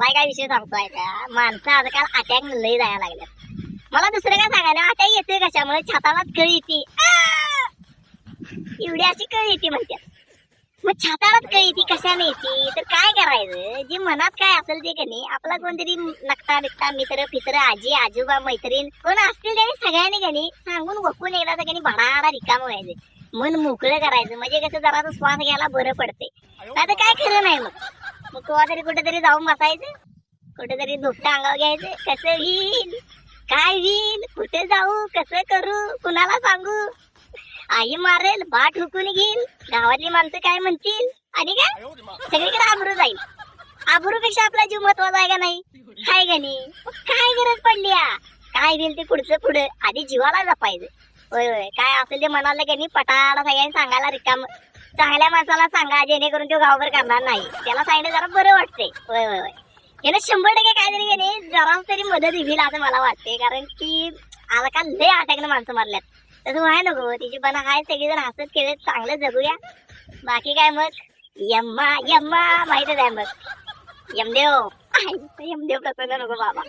मला काय विषय सांगतोय का माणसं आजकाल अटॅक लय जायला लागल्यात. मला दुसरं काय सांगायला? अटॅक येतोय कशामुळे? छातालाच कळी येते. एवढी अशी कळ येते म्हणतात. मग छातालाच कळी येते कशाने येते? तर काय करायचं? जे मनात काय असेल ते कनी आपला कोणतरी नकता बिकता मित्र फित्र आजी आजोबा मैत्रीण कोण असतील त्यांनी सगळ्यांनी कनी सांगून वकून एकदा कनी भडाडा रिकाम व्हायचं. मन मोकळं करायचं. म्हणजे कसं जरा श्वास घ्यायला बरं पडते आता काय खरं नाही मग. केव्हा तरी कुठेतरी जाऊन बसायचं. कुठेतरी दुपटा अंगावर घ्यायचे. कसं होईल? काय होईल? कुठे जाऊ? कसं करू? कुणाला सांगू? आई मारेल बाट हुकून घेईल. गावातली माणसं काय म्हणतील? आणि काय? सगळीकडे आबरू जाईल. आबरूपेक्षा आपला जीव महत्त्वाचा आहे का नाही? काय का नाही? काय गरज पडली काय होईल ते पुढचं पुढं? आधी जीवाला जपायचं. होय होय. काय असेल ते म्हणाले की नाही? पटाला सगळ्यांनी सांगायला रिकाम. चांगल्या माणसाला सांगा जेणेकरून तो गावभर करणार नाही. त्याला सांगितलं जरा बरं वाटते होय होय होय. यानं शंभर टक्के काहीतरी गेले जरा तरी मदत होईल असं मला वाटते कारण की आला का लय आटकनं माणसं मारल्यात. तसं व्हाय नको. तिची बना हाय सगळेजण हसत खेळत चांगलं जगूया. बाकी काय मग? यम्मा यम्मा माहितच आहे मग. यमदेव. यमदेव प्रसन्न नको बाबा.